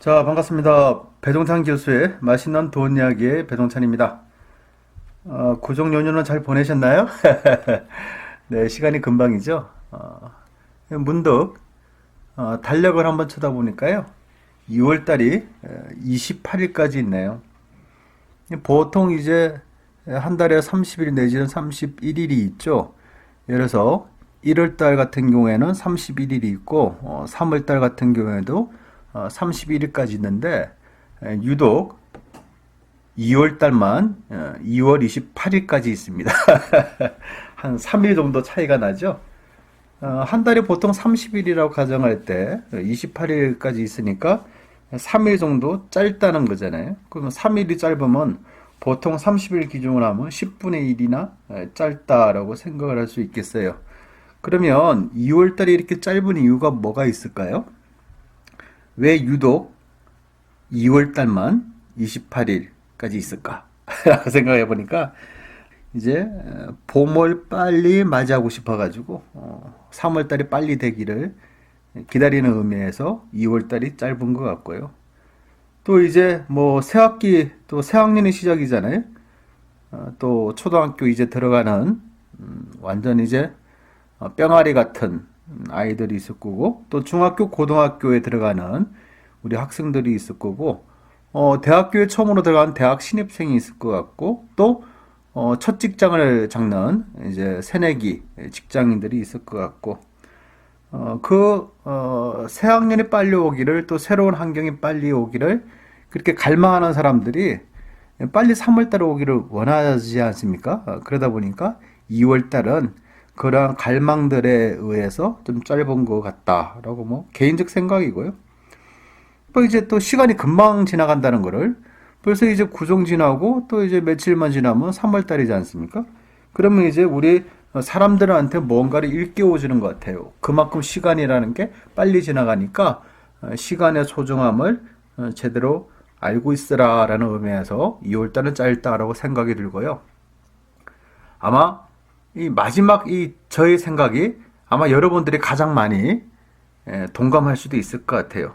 자, 반갑습니다. 배동찬 교수의 맛있는 돈 이야기의 배동찬입니다. 어, 고정 연휴는 잘 보내셨나요? 네, 시간이 금방이죠. 어, 문득 어, 달력을 한번 쳐다보니까요. 2월 달이 28일까지 있네요. 보통 이제 한 달에 30일 내지는 31일이 있죠. 예를 들어서 1월 달 같은 경우에는 31일이 있고 어, 3월 달 같은 경우에도 어, 31일까지 있는데 에, 유독 2월 달만 어, 2월 28일까지 있습니다. 한 3일 정도 차이가 나죠. 어, 한 달에 보통 30일이라고 가정할 때 28일까지 있으니까 3일 정도 짧다는 거잖아요. 그러면 3일이 짧으면 보통 30일 기준으로 하면 10분의 1이나 짧다라고 생각을 할 수 있겠어요. 그러면 2월 달이 이렇게 짧은 이유가 뭐가 있을까요? 왜 유독 2월 달만 28일까지 있을까? 라고 생각해 보니까 이제 봄을 빨리 맞이하고 싶어 가지고 3월 달이 빨리 되기를 기다리는 의미에서 2월 달이 짧은 것 같고요. 또 이제 뭐 새학기 또 새학년이 시작이잖아요. 어, 또 초등학교 이제 들어가는 음, 완전 이제 어, 뿅아리 같은 아이들이 있을 거고 또 중학교 고등학교에 들어가는 우리 학생들이 있을 거고 어, 대학교에 처음으로 들어간 대학 신입생이 있을 것 같고 또 어, 첫 직장을 잡는 이제 새내기 직장인들이 있을 것 같고 어, 그, 어, 새 학년이 빨리 오기를 또 새로운 환경이 빨리 오기를 그렇게 갈망하는 사람들이 빨리 3월 달에 오기를 원하지 않습니까? 어, 그러다 보니까 2월 달은 그러한 갈망들에 의해서 좀 짧은 것 같다라고 뭐 개인적 생각이고요. 또 이제 또 시간이 금방 지나간다는 거를 벌써 이제 구정 지나고 또 이제 며칠만 지나면 3월 달이지 않습니까? 그러면 이제 우리 사람들한테 뭔가를 일깨워주는 것 같아요. 그만큼 시간이라는 게 빨리 지나가니까 어, 시간의 소중함을 어, 제대로 알고 있으라라는 의미에서 2월달은 짧다라고 생각이 들고요. 아마 이 마지막 이 저의 생각이 아마 여러분들이 가장 많이 예, 동감할 수도 있을 것 같아요.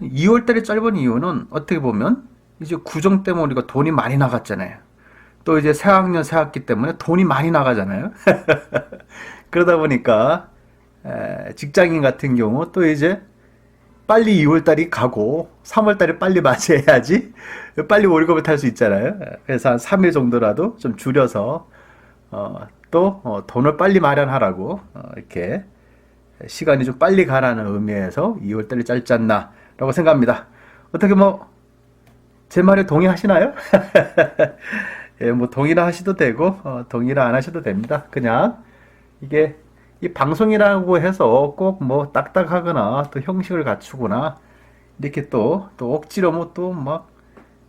2월달이 짧은 이유는 어떻게 보면 이제 구정 때문에 우리가 돈이 많이 나갔잖아요. 또 이제 새학년 새학기 때문에 돈이 많이 나가잖아요. 그러다 보니까 직장인 같은 경우 또 이제 빨리 2월달이 가고 3월달이 빨리 맞이해야지 빨리 월급을 탈 수 있잖아요. 그래서 한 3일 정도라도 좀 줄여서 어, 또 어, 돈을 빨리 마련하라고 어, 이렇게 시간이 좀 빨리 가라는 의미에서 2월달이 짧지 않나라고 생각합니다. 어떻게 뭐 제 말에 동의하시나요? 예, 뭐 동의라 하셔도 되고 어, 동의라 안 하셔도 됩니다. 그냥 이게 이 방송이라고 해서 꼭 뭐 딱딱하거나 또 형식을 갖추거나 이렇게 또 또 억지로 뭐 또 막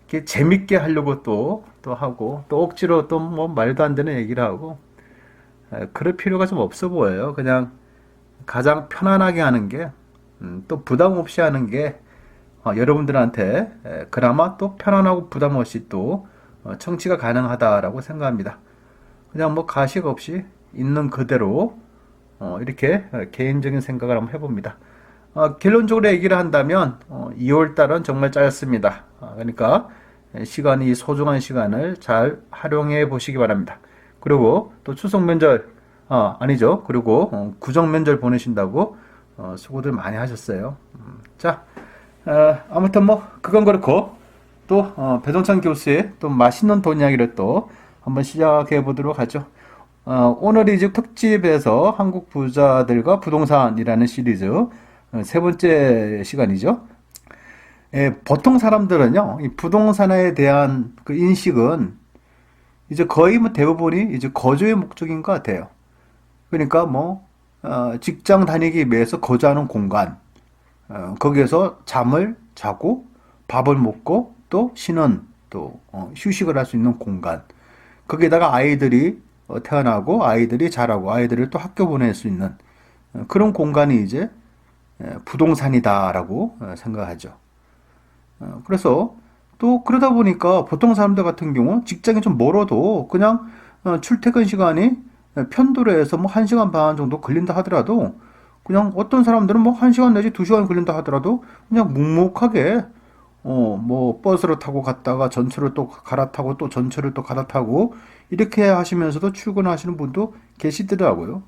이렇게 재밌게 하려고 또 또 하고 또 억지로 또 뭐 말도 안 되는 얘기를 하고 에, 그럴 필요가 좀 없어 보여요. 그냥 가장 편안하게 하는 게, 음, 또 부담 없이 하는 게, 어, 여러분들한테 에, 그나마 또 편안하고 부담 없이 또 어, 청취가 가능하다라고 생각합니다. 그냥 뭐 가식 없이 있는 그대로 어, 이렇게 어, 개인적인 생각을 한번 해봅니다. 어, 결론적으로 얘기를 한다면 2월 달은 정말 짧습니다. 아, 그러니까 시간이 소중한 시간을 잘 활용해 보시기 바랍니다. 그리고 또 추석 면절 아, 아니죠. 그리고 구정 면절 보내신다고 수고들 많이 하셨어요. 음, 자, 아무튼 뭐 그건 그렇고 또 어, 배동찬 교수의 또 맛있는 돈 이야기를 또 한번 시작해 보도록 하죠. 어, 오늘 이제 특집에서 한국 부자들과 부동산이라는 시리즈 어, 세 번째 시간이죠. 예, 보통 사람들은요, 이 부동산에 대한 그 인식은 이제 거의 뭐 대부분이 이제 거주의 목적인 것 같아요. 그러니까 뭐 어, 직장 다니기 위해서 거주하는 공간, 어, 거기에서 잠을 자고 밥을 먹고 또 쉬는 또 어, 휴식을 할 수 있는 공간. 거기에다가 아이들이 어, 태어나고 아이들이 자라고 아이들을 또 학교 보낼 수 있는 어, 그런 공간이 이제 부동산이다라고 생각하죠. 그래서 또 그러다 보니까 보통 사람들 같은 경우 직장이 좀 멀어도 그냥 출퇴근 시간이 편도로 해서 뭐 1시간 반 정도 걸린다 하더라도 그냥 어떤 사람들은 뭐 1시간 내지 2시간 걸린다 하더라도 그냥 묵묵하게 어, 뭐, 버스를 타고 갔다가 전철을 또 갈아타고 또 전철을 또 갈아타고 이렇게 하시면서도 출근하시는 분도 계시더라고요.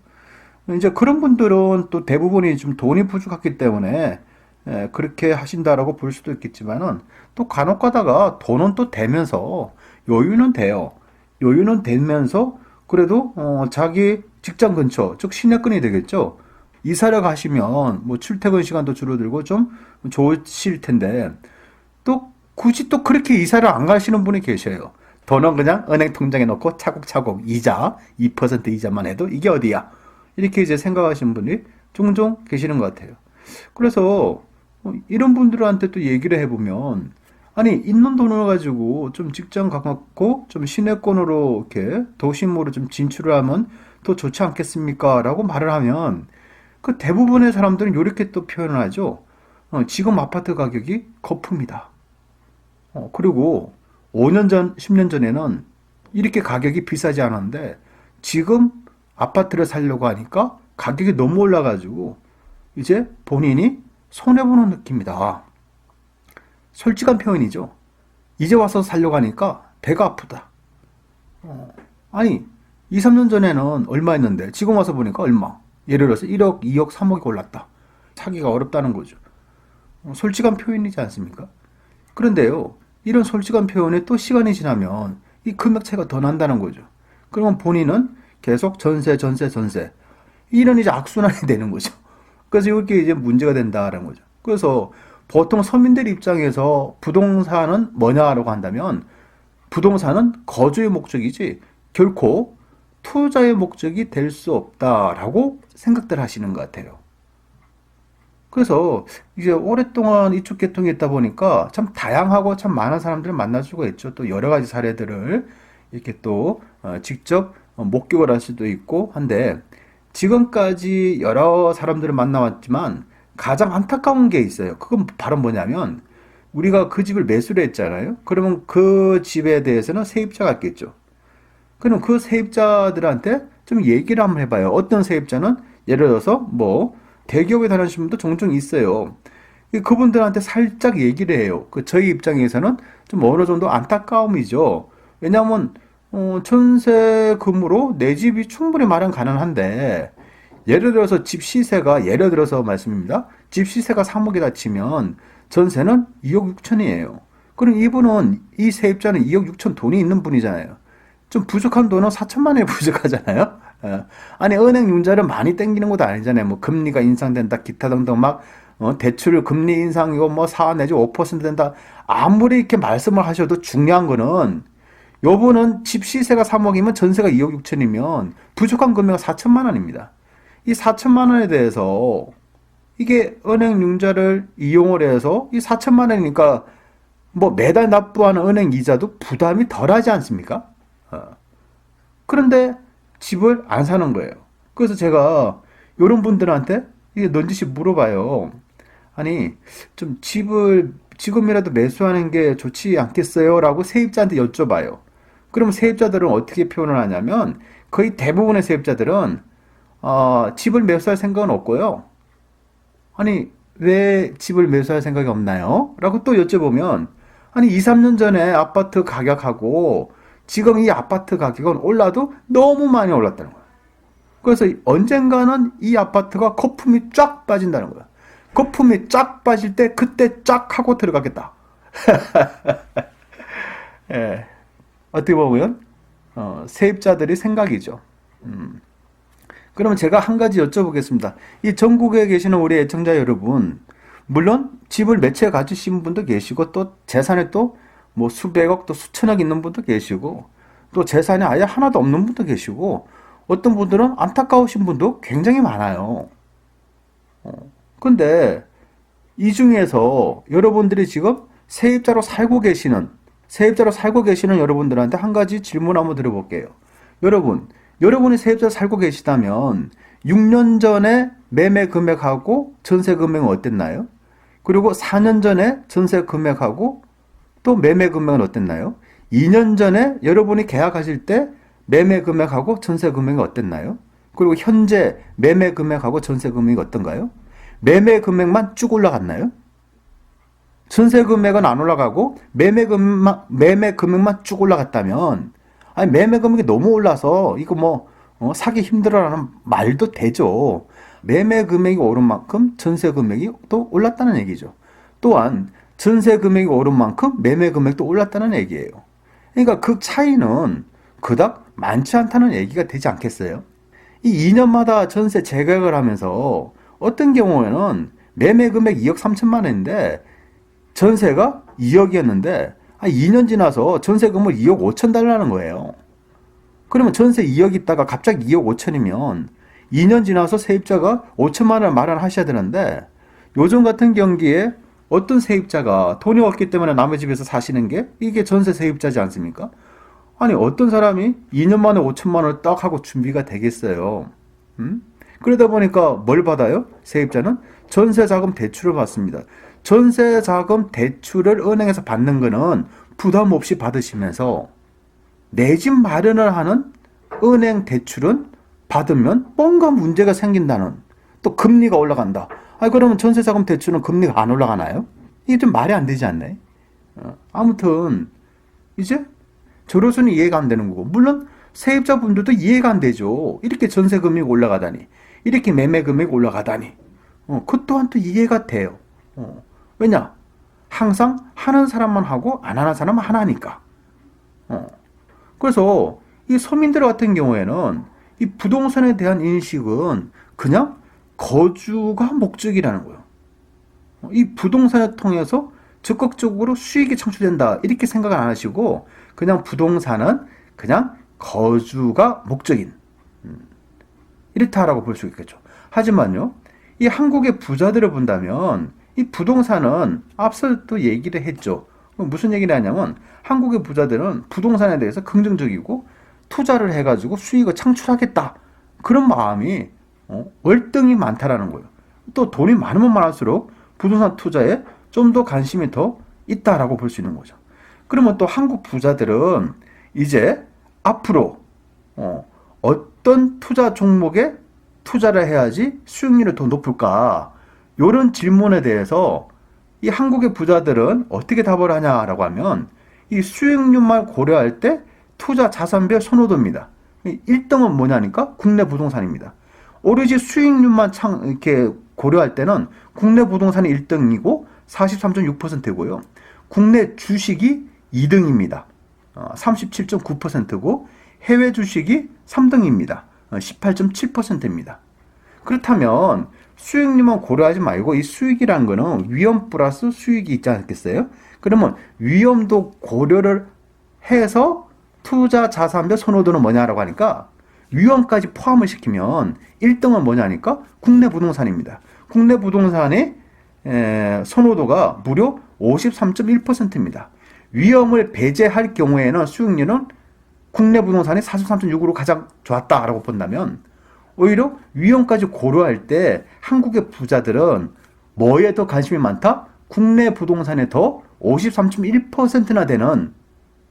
이제 그런 분들은 또 대부분이 좀 돈이 부족하기 때문에 예, 그렇게 하신다라고 볼 수도 있겠지만은 또 간혹 가다가 돈은 또 되면서 여유는 돼요. 여유는 되면서 그래도 어, 자기 직장 근처, 즉 시내권이 되겠죠. 이사를 가시면 뭐 출퇴근 시간도 줄어들고 좀 좋으실 텐데 또 굳이 또 그렇게 이사를 안 가시는 분이 계셔요. 돈은 그냥 은행 통장에 넣고 차곡차곡 이자 2% 이자만 해도 이게 어디야? 이렇게 이제 생각하시는 분이 종종 계시는 것 같아요. 그래서 뭐 이런 분들한테 또 얘기를 해보면 아니 있는 돈을 가지고 좀 직장 가깝고 좀 시내권으로 이렇게 도심으로 좀 진출을 하면 더 좋지 않겠습니까? 라고 말을 하면 그 대부분의 사람들은 이렇게 또 표현을 하죠. 어, 지금 아파트 가격이 거품이다. 어, 그리고 5년 전, 10년 전에는 이렇게 가격이 비싸지 않았는데 지금 아파트를 살려고 하니까 가격이 너무 올라가지고 이제 본인이 손해보는 느낌이다. 솔직한 표현이죠. 이제 와서 살려고 하니까 배가 아프다. 어, 아니, 2, 3년 전에는 얼마였는데 지금 와서 보니까 얼마? 예를 들어서 1억, 2억, 3억이 올랐다. 사기가 어렵다는 거죠. 어, 솔직한 표현이지 않습니까? 그런데요, 이런 솔직한 표현에 또 시간이 지나면 이 금액 차이가 더 난다는 거죠. 그러면 본인은 계속 전세, 전세, 전세. 이런 이제 악순환이 되는 거죠. 그래서 이게 이제 문제가 된다는 거죠. 그래서 보통 서민들 입장에서 부동산은 뭐냐라고 한다면 부동산은 거주의 목적이지 결코 투자의 목적이 될 수 없다라고 생각들 하시는 것 같아요. 그래서 이제 오랫동안 이쪽 계통에 있다 보니까 참 다양하고 참 많은 사람들을 만날 수가 있죠. 또 여러 가지 사례들을 이렇게 또 어, 직접 목격을 할 수도 있고 한데 지금까지 여러 사람들을 만나왔지만 가장 안타까운 게 있어요. 그건 바로 뭐냐면 우리가 그 집을 매수를 했잖아요. 그러면 그 집에 대해서는 세입자가 있겠죠. 그럼 그 세입자들한테 좀 얘기를 한번 해봐요. 어떤 세입자는 예를 들어서 뭐 대기업에 다니시는 분도 종종 있어요. 그분들한테 살짝 얘기를 해요. 그 저희 입장에서는 좀 어느 정도 안타까움이죠. 왜냐하면 어, 전세금으로 내 집이 충분히 마련 가능한데 예를 들어서 집 시세가 예를 들어서 말씀입니다. 집 시세가 3억이다 치면 전세는 2억 6천이에요. 그럼 이분은 이 세입자는 2억 6천 돈이 있는 분이잖아요. 좀 부족한 돈은 4천만 원이 부족하잖아요. 어. 아니 은행 융자를 많이 땡기는 것도 아니잖아요. 뭐 금리가 인상된다, 기타 등등 막 어, 대출 금리 인상이고 뭐4 내지 5% 된다. 아무리 이렇게 말씀을 하셔도 중요한 거는 요분은 집 시세가 3억이면 전세가 2억 6천이면 부족한 금액은 4천만 원입니다. 이 4천만 원에 대해서 이게 은행 융자를 이용을 해서 이 4천만 원이니까 뭐 매달 납부하는 은행 이자도 부담이 덜하지 않습니까? 어. 그런데 집을 안 사는 거예요. 그래서 제가 이런 분들한테 이게 넌지시 물어봐요. 아니 좀 집을 지금이라도 매수하는 게 좋지 않겠어요? 라고 세입자한테 여쭤봐요. 그럼 세입자들은 어떻게 표현을 하냐면 거의 대부분의 세입자들은 어, 집을 매수할 생각은 없고요. 아니 왜 집을 매수할 생각이 없나요? 라고 또 여쭤보면 아니 2, 3년 전에 아파트 가격하고 지금 이 아파트 가격은 올라도 너무 많이 올랐다는 거야. 그래서 언젠가는 이 아파트가 거품이 쫙 빠진다는 거야. 거품이 쫙 빠질 때 그때 쫙 하고 들어가겠다. 예. 어떻게 보면 어, 세입자들의 생각이죠. 음. 그러면 제가 한 가지 여쭤보겠습니다. 이 전국에 계시는 우리 애청자 여러분, 물론 집을 몇 채 가지신 분도 계시고 또 재산에 또 뭐 수백억 또 수천억 있는 분도 계시고 또 재산이 아예 하나도 없는 분도 계시고 어떤 분들은 안타까우신 분도 굉장히 많아요. 어. 근데 이 중에서 여러분들이 지금 세입자로 살고 계시는 세입자로 살고 계시는 여러분들한테 한 가지 질문 한번 드려볼게요. 여러분, 여러분이 세입자 살고 계시다면 6년 전에 매매 금액하고 전세 금액은 어땠나요? 그리고 4년 전에 전세 금액하고 또 매매 금액은 어땠나요? 2년 전에 여러분이 계약하실 때 매매 금액하고 전세 금액이 어땠나요? 그리고 현재 매매 금액하고 전세 금액이 어떤가요? 매매 금액만 쭉 올라갔나요? 전세 금액은 안 올라가고 매매 금액만 매매 금액만 쭉 올라갔다면 아니 매매 금액이 너무 올라서 이거 뭐 어, 사기 힘들어라는 말도 되죠. 매매 금액이 오른 만큼 전세 금액이 또 올랐다는 얘기죠. 또한 전세 금액이 오른 만큼 매매 금액도 올랐다는 얘기예요. 그러니까 그 차이는 그닥 많지 않다는 얘기가 되지 않겠어요? 이 2년마다 전세 재계약을 하면서 어떤 경우에는 매매 금액 2억 3천만 원인데 전세가 2억이었는데 2년 지나서 전세금을 2억 5천 달라는 거예요. 그러면 전세 2억 있다가 갑자기 2억 5천이면 2년 지나서 세입자가 5천만 원을 마련하셔야 되는데 요즘 같은 경기에 어떤 세입자가 돈이 없기 때문에 남의 집에서 사시는 게 이게 전세 세입자지 않습니까? 아니 어떤 사람이 2년 만에 5천만 원을 딱 하고 준비가 되겠어요. 음? 그러다 보니까 뭘 받아요? 세입자는 전세 자금 대출을 받습니다. 전세 자금 대출을 은행에서 받는 거는 부담 없이 받으시면서 내 집 마련을 하는 은행 대출은 받으면 뭔가 문제가 생긴다는 또 금리가 올라간다. 아 그러면 전세 자금 대출은 금리가 안 올라가나요? 이게 좀 말이 안 되지 않나요? 어, 아무튼 이제 저로서는 이해가 안 되는 거고 물론 세입자분들도 이해가 안 되죠. 이렇게 전세 금액이 올라가다니 이렇게 매매 금액이 올라가다니 어, 그 또한 또 이해가 돼요. 어, 왜냐? 항상 하는 사람만 하고 안 하는 사람은 하나니까. 어. 그래서 이 서민들 같은 경우에는 이 부동산에 대한 인식은 그냥 거주가 목적이라는 거예요. 어, 이 부동산을 통해서 적극적으로 수익이 창출된다 이렇게 생각을 안 하시고 그냥 부동산은 그냥 거주가 목적인 음, 이렇다라고 볼 수 있겠죠. 하지만요, 이 한국의 부자들을 본다면 이 부동산은 앞서도 얘기를 했죠. 무슨 얘기를 하냐면 한국의 부자들은 부동산에 대해서 긍정적이고 투자를 해가지고 수익을 창출하겠다 그런 마음이 어, 월등히 많다라는 거예요. 또 돈이 많으면 많을수록 부동산 투자에 좀 더 관심이 더 있다라고 볼 수 있는 거죠. 그러면 또 한국 부자들은 이제 앞으로 어, 어떤 투자 종목에 투자를 해야지 수익률이 더 높을까? 이런 질문에 대해서 이 한국의 부자들은 어떻게 답을 하냐라고 하면 이 수익률만 고려할 때 투자 자산별 선호도입니다. 1등은 뭐냐니까 국내 부동산입니다. 오로지 수익률만 창, 이렇게 고려할 때는 국내 부동산이 1등이고 43.6%고요. 국내 주식이 2등입니다. 37.9%고 해외 주식이 3등입니다. 18.7%입니다. 그렇다면 수익률만 고려하지 말고 이 수익이라는 거는 위험 플러스 수익이 있지 않겠어요? 그러면 위험도 고려를 해서 투자 자산별 선호도는 뭐냐라고 하니까 위험까지 포함을 시키면 1등은 뭐냐니까 국내 부동산입니다. 국내 부동산의 선호도가 무려 53.1%입니다. 위험을 배제할 경우에는 수익률은 국내 부동산이 43.6으로 가장 좋았다라고 본다면 오히려 위험까지 고려할 때 한국의 부자들은 뭐에 더 관심이 많다? 국내 부동산에 더 53.1%나 되는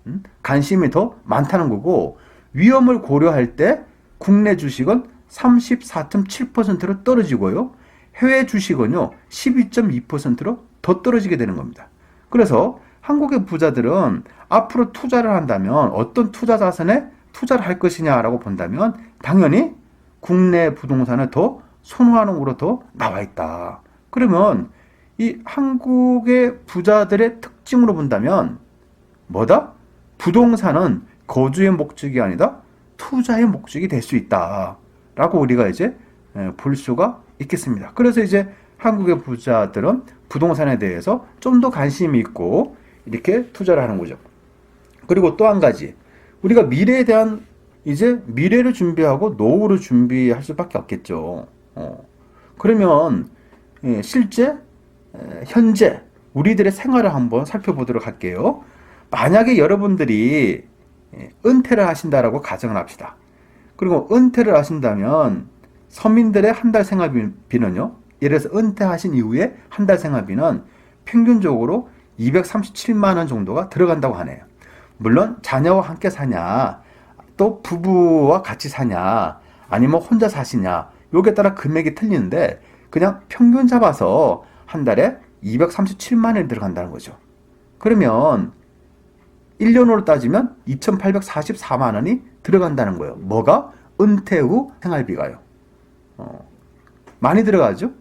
음? 관심이 더 많다는 거고 위험을 고려할 때 국내 주식은 34.7%로 떨어지고요. 해외 주식은요. 12.2%로 더 떨어지게 되는 겁니다. 그래서 한국의 부자들은 앞으로 투자를 한다면 어떤 투자 자산에 투자를 할 것이냐라고 본다면 당연히 국내 부동산을 더 선호하는 으로 더 나와 있다. 그러면 이 한국의 부자들의 특징으로 본다면 뭐다? 부동산은 거주의 목적이 아니다 투자의 목적이 될 수 있다. 라고 우리가 이제 볼 수가 있겠습니다. 그래서 이제 한국의 부자들은 부동산에 대해서 좀 더 관심이 있고 이렇게 투자를 하는 거죠. 그리고 또 한 가지 우리가 미래에 대한 이제 미래를 준비하고 노후를 준비할 수밖에 없겠죠. 어. 그러면 예, 실제 현재 우리들의 생활을 한번 살펴보도록 할게요. 만약에 여러분들이 예, 은퇴를 하신다라고 가정을 합시다. 그리고 은퇴를 하신다면 서민들의 한 달 생활비는요. 예를 들어서 은퇴하신 이후에 한 달 생활비는 평균적으로 237만 원 정도가 들어간다고 하네요. 물론 자녀와 함께 사냐, 또 부부와 같이 사냐, 아니면 혼자 사시냐, 요게 따라 금액이 틀리는데 그냥 평균 잡아서 한 달에 237만 원이 들어간다는 거죠. 그러면 1년으로 따지면 2,844만 원이 들어간다는 거예요. 뭐가? 은퇴 후 생활비가요. 어, 많이 들어가죠?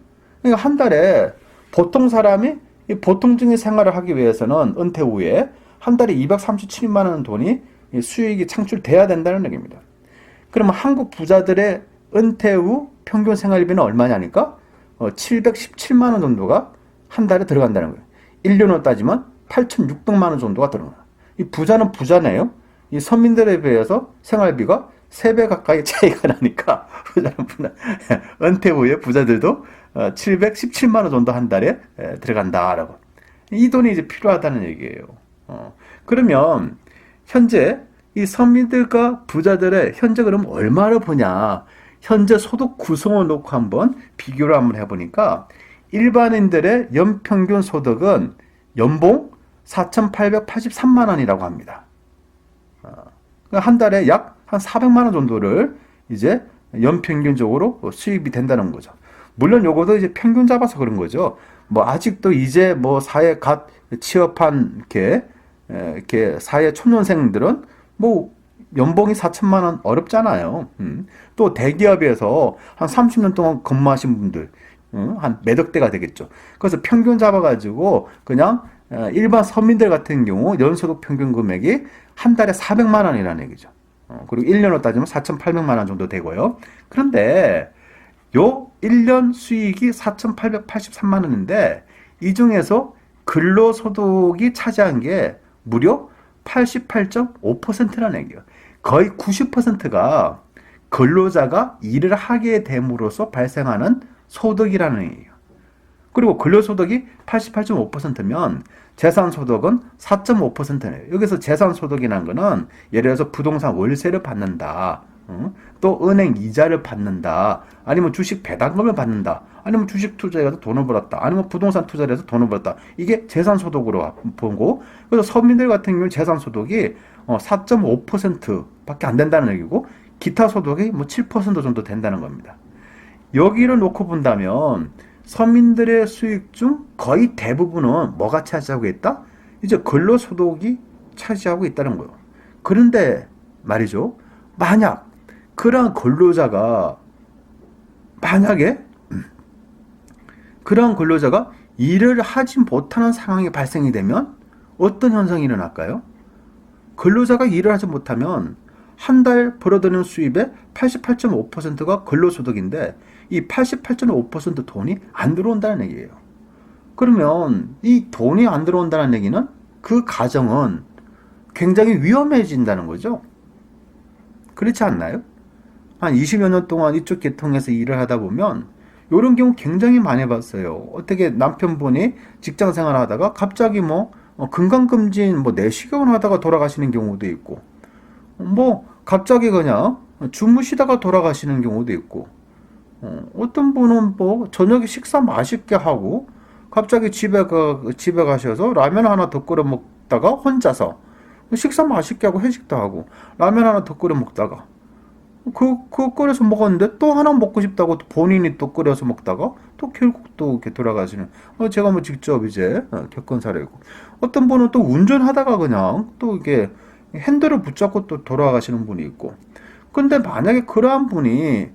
그러니까 한 달에 보통 사람이 이 보통적인 생활을 하기 위해서는 은퇴 후에 한 달에 237만 원 돈이 이 수익이 창출돼야 된다는 얘기입니다. 그러면 한국 부자들의 은퇴 후 평균 생활비는 얼마냐니까? 어, 717만 원 정도가 한 달에 들어간다는 거예요. 1년으로 따지면 8,600만 원 정도가 들어가요. 이 부자는 부자네요. 이 서민들에 비해서 생활비가 3배 가까이 차이가 나니까 부자는 부자. 은퇴 후에 부자들도 717만 원 정도 한 달에 에, 들어간다라고. 이 돈이 이제 필요하다는 얘기예요. 어, 그러면 현재 이 서민들과 부자들의 현재 그럼 얼마를 버냐? 현재 소득 구성을 놓고 한번 비교를 한번 해보니까 일반인들의 연평균 소득은 연봉 4,883만 원이라고 합니다. 어, 그러니까 한 달에 약 한 400만 원 정도를 이제 연평균적으로 수입이 된다는 거죠. 물론 요거도 이제 평균 잡아서 그런 거죠. 뭐 아직도 이제 뭐 사회 갓 취업한 이렇게 에, 이렇게 사회 초년생들은 뭐 연봉이 4천만 원 어렵잖아요. 음. 또 대기업에서 한 30년 동안 근무하신 분들 음, 한 몇억 대가 되겠죠. 그래서 평균 잡아가지고 그냥 어, 일반 서민들 같은 경우 연소득 평균 금액이 한 달에 400만 원이라는 얘기죠. 어, 그리고 1년으로 따지면 4,800만 원 정도 되고요. 그런데 요 1년 수익이 4,883만 원인데 이 중에서 근로소득이 차지한 게 무려 88.5%라는 얘기예요. 거의 90%가 근로자가 일을 하게 됨으로써 발생하는 소득이라는 얘기예요. 그리고 근로소득이 88.5%면 재산소득은 4.5%네요. 여기서 재산소득이라는 거는 예를 들어서 부동산 월세를 받는다. 어? 또 은행 이자를 받는다. 아니면 주식 배당금을 받는다. 아니면 주식 투자해서 돈을 벌었다. 아니면 부동산 투자를 해서 돈을 벌었다. 이게 재산 소득으로 보고 그래서 서민들 같은 경우는 재산 소득이 4.5%밖에 안 된다는 얘기고 기타 소득이 뭐 7% 정도 된다는 겁니다. 여기를 놓고 본다면 서민들의 수익 중 거의 대부분은 뭐가 차지하고 있다? 이제 근로소득이 차지하고 있다는 거예요. 그런데 말이죠. 만약 그러한 근로자가 만약에 그러한 근로자가 일을 하지 못하는 상황이 발생이 되면 어떤 현상이 일어날까요? 근로자가 일을 하지 못하면 한 달 벌어들이는 수입의 88.5%가 근로소득인데 이 88.5% 돈이 안 들어온다는 얘기예요. 그러면 이 돈이 안 들어온다는 얘기는 그 가정은 굉장히 위험해진다는 거죠. 그렇지 않나요? 한 20여 년 동안 이쪽 계통에서 일을 하다 보면 이런 경우 굉장히 많이 봤어요. 어떻게 남편분이 직장 생활 하다가 갑자기 뭐 어, 건강검진 뭐 내시경을 하다가 돌아가시는 경우도 있고 뭐 갑자기 그냥 주무시다가 돌아가시는 경우도 있고 어, 어떤 분은 뭐 저녁에 식사 맛있게 하고 갑자기 집에 가 집에 가셔서 라면 하나 더 끓여 먹다가 혼자서 식사 맛있게 하고 회식도 하고 라면 하나 더 끓여 먹다가 그, 그 끓여서 먹었는데 또 하나 먹고 싶다고 또 본인이 또 끓여서 먹다가 또 결국 또 이렇게 돌아가시는 어, 제가 뭐 직접 이제 어, 겪은 사례고 어떤 분은 또 운전하다가 그냥 또 이게 핸들을 붙잡고 또 돌아가시는 분이 있고 근데 만약에 그러한 분이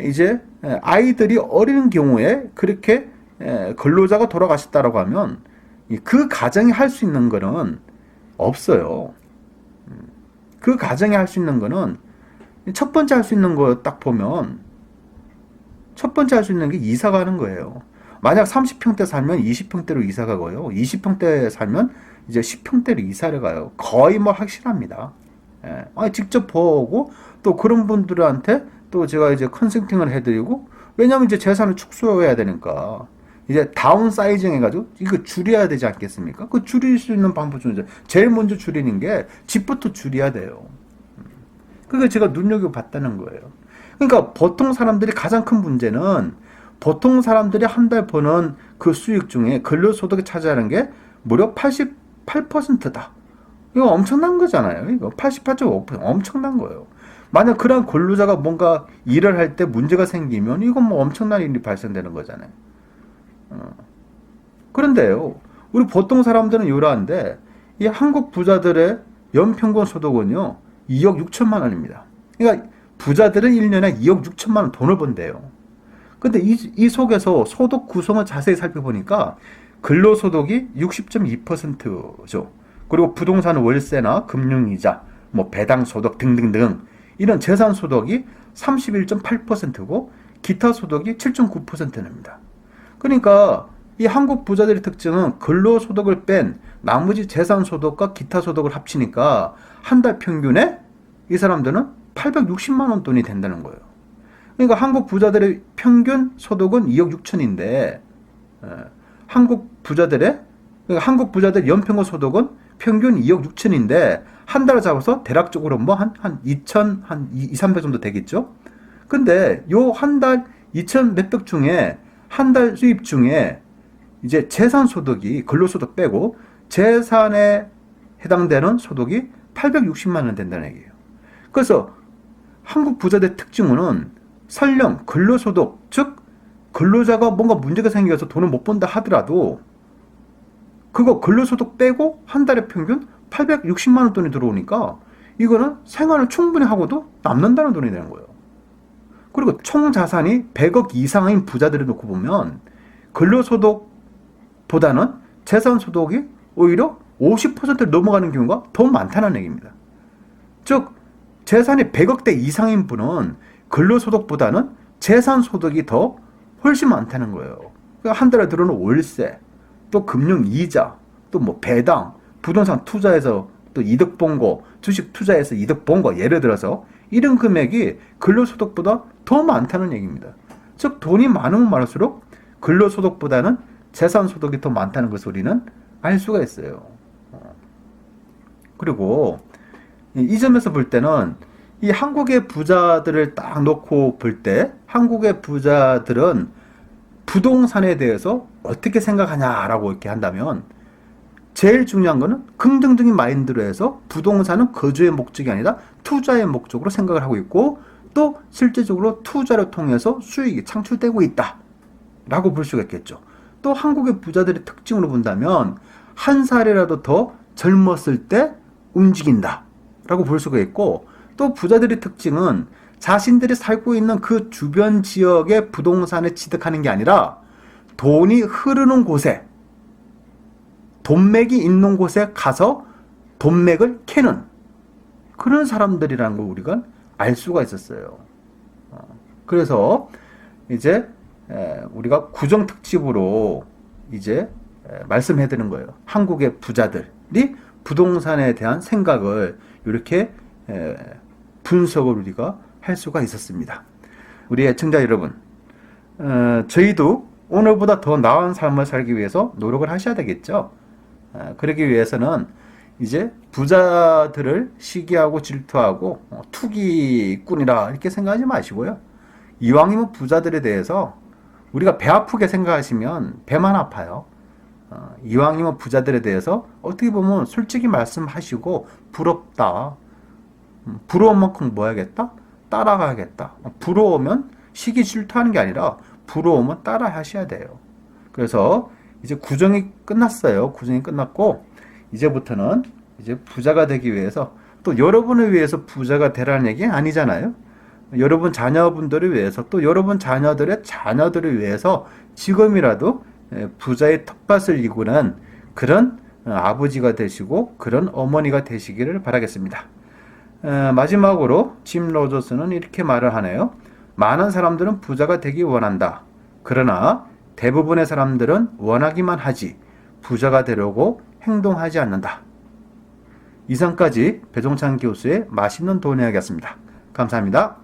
이제 아이들이 어린 경우에 그렇게 근로자가 돌아가셨다라고 하면 그 가정이 할 수 있는 거는 없어요. 음. 그 가정이 할 수 있는 거는 첫 번째 할 수 있는 거 딱 보면 첫 번째 할 수 있는 게 이사 가는 거예요. 만약 30평대 살면 20평대로 이사 가고요. 20평대 살면 이제 10평대로 이사를 가요. 거의 뭐 확실합니다. 예. 아니, 직접 보고 또 그런 분들한테 또 제가 이제 컨설팅을 해드리고 왜냐하면 이제 재산을 축소해야 되니까 이제 다운 사이징 해가지고 이거 줄여야 되지 않겠습니까? 그 줄일 수 있는 방법 중에 제일 먼저 줄이는 게 집부터 줄여야 돼요. 그게 제가 눈여겨봤다는 거예요. 그러니까 보통 사람들이 가장 큰 문제는 보통 사람들이 한 달 버는 그 수익 중에 근로소득이 차지하는 게 무려 88%다. 이거 엄청난 거잖아요. 이거 88.5% 엄청난 거예요. 만약 그런 근로자가 뭔가 일을 할 때 문제가 생기면 이건 뭐 엄청난 일이 발생되는 거잖아요. 어. 그런데요, 우리 보통 사람들은 이러한데 이 한국 부자들의 연평균 소득은요 2억 6천만 원입니다. 그러니까 부자들은 1년에 2억 6천만 원 돈을 번대요. 근데 이, 이 속에서 소득 구성을 자세히 살펴보니까 근로소득이 60.2%죠. 그리고 부동산 월세나 금융이자, 뭐 배당소득 등등등 이런 재산소득이 31.8%고 기타 소득이 7.9%입니다. 그러니까 이 한국 부자들의 특징은 근로소득을 뺀 나머지 재산소득과 기타 소득을 합치니까 한 달 평균에 이 사람들은 860만 원 돈이 된다는 거예요. 그러니까 한국 부자들의 평균 소득은 2억 6천인데 한국 부자들의 그러니까 한국 부자들 연평균 소득은 평균 2억 6천인데 한 달을 잡아서 대략적으로 뭐한한 2천 한 2, 300 정도 되겠죠. 근데 요 한 달 2천 몇백 중에 한 달 수입 중에 이제 재산 소득이 근로소득 빼고 재산에 해당되는 소득이 860만 원 된다는 얘기예요. 그래서 한국 부자들 특징은 설령 근로소득 즉 근로자가 뭔가 문제가 생겨서 돈을 못 번다 하더라도 그거 근로소득 빼고 한 달에 평균 860만 원 돈이 들어오니까 이거는 생활을 충분히 하고도 남는다는 돈이 되는 거예요. 그리고 총 자산이 100억 이상인 부자들을 놓고 보면 근로소득보다는 재산소득이 오히려 50%를 넘어가는 경우가 더 많다는 얘기입니다. 즉 재산이 100억대 이상인 분은 근로소득보다는 재산소득이 더 훨씬 많다는 거예요. 그러니까 한 달에 들어오는 월세, 또 금융 이자, 또 뭐 배당, 부동산 투자해서 또 이득 본 거, 주식 투자해서 이득 본 거, 예를 들어서 이런 금액이 근로소득보다 더 많다는 얘기입니다. 즉 돈이 많으면 많을수록 근로소득보다는 재산소득이 더 많다는 것을 우리는 알 수가 있어요. 그리고 이 점에서 볼 때는 이 한국의 부자들을 딱 놓고 볼 때 한국의 부자들은 부동산에 대해서 어떻게 생각하냐라고 이렇게 한다면 제일 중요한 거는 긍정적인 마인드로 해서 부동산은 거주의 목적이 아니라 투자의 목적으로 생각을 하고 있고 또 실제적으로 투자를 통해서 수익이 창출되고 있다. 라고 볼 수가 있겠죠. 또 한국의 부자들의 특징으로 본다면 한 살이라도 더 젊었을 때 움직인다. 라고 볼 수가 있고 또 부자들의 특징은 자신들이 살고 있는 그 주변 지역의 부동산에 취득하는 게 아니라 돈이 흐르는 곳에 돈맥이 있는 곳에 가서 돈맥을 캐는 그런 사람들이라는 걸 우리가 알 수가 있었어요. 어, 그래서 이제 우리가 구정 특집으로 이제 말씀해 드리는 거예요. 한국의 부자들이 부동산에 대한 생각을 이렇게 분석을 우리가 할 수가 있었습니다. 우리 애청자 여러분, 어, 저희도 오늘보다 더 나은 삶을 살기 위해서 노력을 하셔야 되겠죠. 어, 그러기 위해서는 이제 부자들을 시기하고 질투하고 어, 투기꾼이라 이렇게 생각하지 마시고요. 이왕이면 부자들에 대해서 우리가 배 아프게 생각하시면 배만 아파요. 어, 이왕이면 부자들에 대해서 어떻게 보면 솔직히 말씀하시고 부럽다. 음, 부러운 만큼 뭐 해야겠다? 따라가야겠다. 부러우면 시기 질투하는 게 아니라 부러우면 따라 하셔야 돼요. 그래서 이제 구정이 끝났어요. 구정이 끝났고 이제부터는 이제 부자가 되기 위해서 또 여러분을 위해서 부자가 되라는 얘기 아니잖아요. 여러분 자녀분들을 위해서 또 여러분 자녀들의 자녀들을 위해서 지금이라도 부자의 텃밭을 이구는 그런 아버지가 되시고 그런 어머니가 되시기를 바라겠습니다. 마지막으로 짐 로저스는 이렇게 말을 하네요. 많은 사람들은 부자가 되기 원한다. 그러나 대부분의 사람들은 원하기만 하지 부자가 되려고 행동하지 않는다. 이상까지 배종찬 교수의 맛있는 돈 이야기였습니다. 감사합니다.